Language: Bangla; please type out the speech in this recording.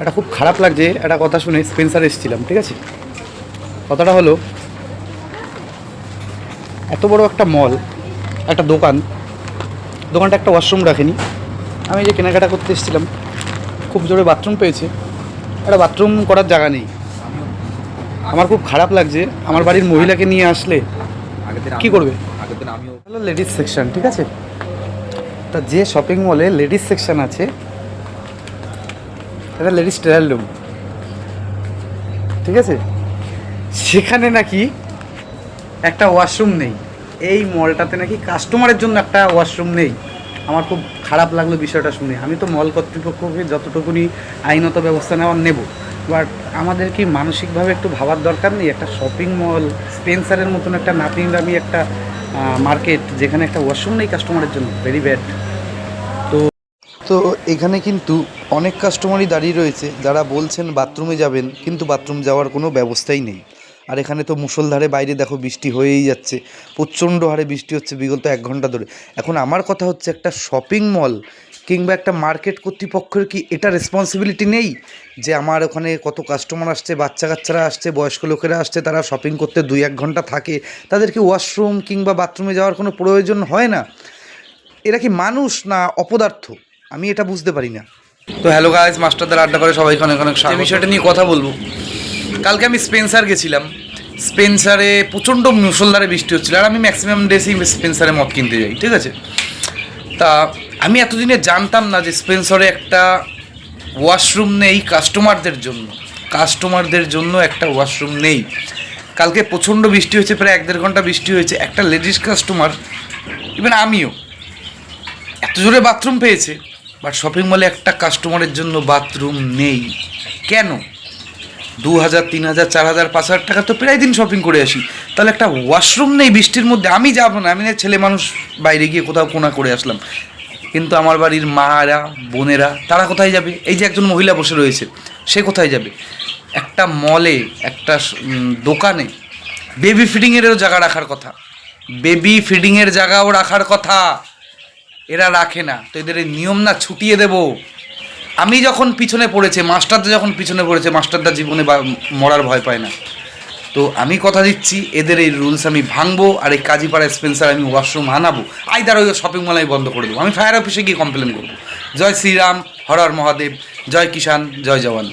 একটা খুব খারাপ লাগছে একটা কথা শুনে স্পেন্সার এসেছিলাম ঠিক আছে? কথাটা হলো এত বড় একটা মল একটা দোকান দোকানটা একটা ওয়াশরুম রাখেনি। আমি যে কেনাকাটা করতে এসেছিলাম খুব জোরে বাথরুম পেয়েছে একটা বাথরুম করার জায়গা নেই। আমার খুব খারাপ লাগছে আমার বাড়ির মহিলাকে নিয়ে আসলে কি করবে? লেডিস সেকশন ঠিক আছে? তা যে শপিং মলে লেডিস সেকশন আছে এটা লেডিস ট্রায়াল রুম। ঠিক আছে? সেখানে নাকি একটা ওয়াশরুম নেই। এই মলটাতে নাকি কাস্টমারের জন্য একটা ওয়াশরুম নেই। আমার খুব খারাপ লাগল বিষয়টা শুনে। আমি তো মল কর্তৃপক্ষকে যতটুকুনি আইনত ব্যবস্থা নেওয়ার নেব। বাট আমাদের কি মানসিকভাবে একটু ভাবার দরকার নেই? একটা শপিং মল, স্পেন্সারের মতন একটা নামি দামি একটা মার্কেট যেখানে একটা ওয়াশরুম নেই কাস্টমারের জন্য। ভেরি ব্যাড তো এখানে কিন্তু অনেক কাস্টমারই দাঁড়িয়ে রয়েছে। যারা বলছেন বাথরুমে যাবেন, কিন্তু বাথরুম যাওয়ার কোনো ব্যবস্থাই নেই। আর এখানে তো মুষলধারে বাইরে দেখো বৃষ্টি হয়েই যাচ্ছে। প্রচণ্ড হারে বৃষ্টি হচ্ছে বিগত এক ঘণ্টা ধরে। এখন আমার কথা হচ্ছে একটা শপিং মল কিংবা একটা মার্কেট কর্তৃপক্ষের কি এটা রেসপন্সিবিলিটি নেই? যে আমার ওখানে কত কাস্টমার আসছে বাচ্চা কাচ্চারা আসছে, বয়স্ক লোকেরা আসছে, তারা শপিং করতে দুই এক ঘণ্টা থাকে। তাদের কি ওয়াশরুম কিংবা বাথরুমে যাওয়ার কোনো প্রয়োজন হয় না? এরা কি মানুষ না অপদার্থ? আমি এটা বুঝতে পারি না। তো হ্যালো গাইজ মাস্টারদের আড্ডা করে সবাইকে অনেক অনেক। এই বিষয়টা নিয়ে কথা বলব। কালকে আমি স্পেন্সার গেছিলাম। স্পেন্সারে প্রচণ্ড মুসলধারে বৃষ্টি হচ্ছিল আর আমি ম্যাক্সিমাম ডেসই স্পেন্সারে মদ কিনতে যাই ঠিক আছে? তা আমি এতদিনে জানতাম না যে স্পেন্সারে একটা ওয়াশরুম নেই কাস্টমারদের জন্য। কাস্টমারদের জন্য একটা ওয়াশরুম নেই। কালকে প্রচণ্ড বৃষ্টি হয়েছে প্রায় এক দেড় ঘণ্টা বৃষ্টি হয়েছে। একটা লেডিস কাস্টমার ইভেন আমিও এত জোরে বাথরুম পেয়েছে। বাট শপিং মলে একটা কাস্টমারের জন্য বাথরুম নেই। কেন? দু হাজার তিন হাজার চার হাজার পাঁচ হাজার টাকা তো প্রায় দিন শপিং করে আসি। তাহলে একটা ওয়াশরুম নেই বৃষ্টির মধ্যে, আমি যাব না। আমি না ছেলে মানুষ বাইরে গিয়ে কোথাও কোনা করে আসলাম। কিন্তু আমার বাড়ির মারা, বোনেরা, তারা কোথায় যাবে? এই যে একজন মহিলা বসে রয়েছে, সে কোথায় যাবে? একটা মলে একটা দোকানে বেবি ফিডিংয়েরও জায়গা রাখার কথা। বেবি ফিডিংয়ের জায়গাও রাখার কথা। এরা রাখে না, তো এদের এই নিয়ম না ছুটিয়ে দেব। আমি যখন পিছনে পড়েছে, মাস্টারদা যখন পিছনে পড়েছে, মাস্টারদা জীবনে মরার ভয় পায় না। তো আমি কথা দিচ্ছি, এদের এই রুলস আমি ভাঙবো, আর এই কাজীপাড়া স্পেন্সার আমি ওয়াশরুম আনাবো। আইদার ওই শপিং মল আমি বন্ধ করে দেবো। আমি ফায়ার অফিসে গিয়ে কমপ্লেন করব। জয় শ্রীরাম, হর হর মহাদেব, জয় কিষান জয় জওয়ান।